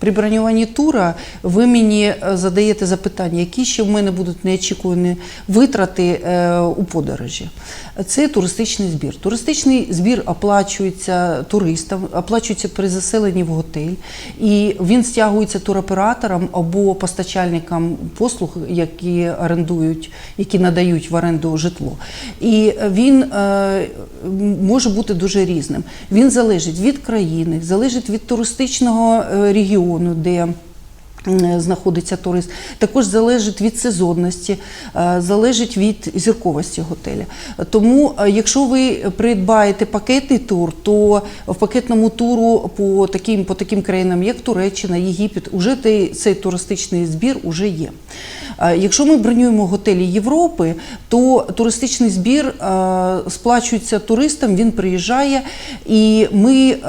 При бронюванні тура ви мені е, задаєте запитання, які ще в мене будуть неочікувані витрати е, у подорожі. Це туристичний збір. Туристичний збір оплачується туристам, оплачується при заселенні в готель, і він стягується туроператорам або постачальникам послуг, які орендують, які надають в оренду житло. І він е, може бути дуже різним. Він залежить від країни, залежить від туристичного е, регіону, де знаходиться турист. Також залежить від сезонності, е, залежить від зірковості готеля. Тому, е, якщо ви придбаєте пакетний тур, то в пакетному туру по таким, по таким країнам, як Туреччина, Єгипет, уже цей туристичний збір уже є. Е, Якщо ми бронюємо готелі Європи, то туристичний збір е, сплачується туристам, він приїжджає, і ми е,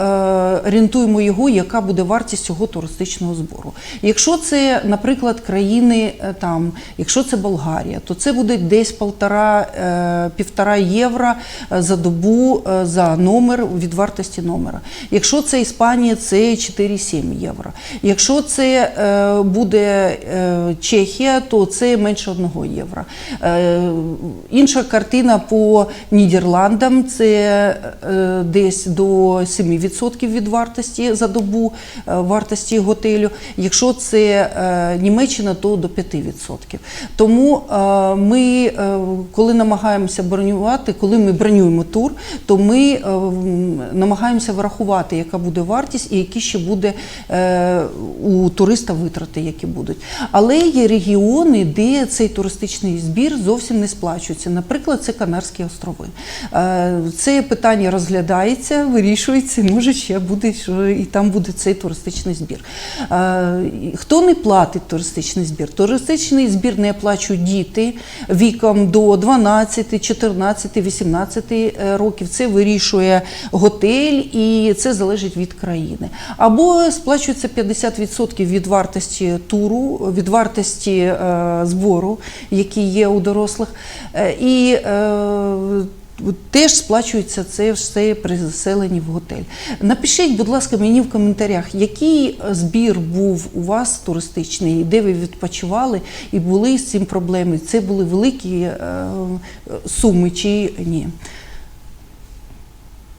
орієнтуємо його, яка буде вартість цього туристичного збору. Якщо це, наприклад, країни там, якщо це Болгарія, то це буде десь полтора, півтора євро за добу за номер від вартості номера. Якщо це Іспанія, це 4,7 євро. Якщо це буде Чехія, то це менше 1 євро. Е, інша картина по Нідерландам це е, десь до 7% від вартості за добу е, вартості готелю. Якщо це Німеччина, то до 5%. Тому ми, коли намагаємося бронювати, коли ми бронюємо тур, то ми намагаємося врахувати, яка буде вартість і які ще буде у туриста витрати, які будуть. Але є регіони, де цей туристичний збір зовсім не сплачується. Наприклад, це Канарські острови. Е, Це питання розглядається, вирішується, може ще буде, що і там буде цей туристичний збір. Е, Хто не платить туристичний збір? Туристичний збір не оплачують діти віком до 12, 14, 18 е, років. Це вирішує готель і це залежить від країни. Або сплачується 50% від вартості туру, від вартості е, збору, який є у дорослих. Е, і е, Теж сплачується це все при заселенні в готель. Напишіть, будь ласка, мені в коментарях, який збір був у вас туристичний, де ви відпочивали і були з цим проблеми. Це були великі е, суми чи ні.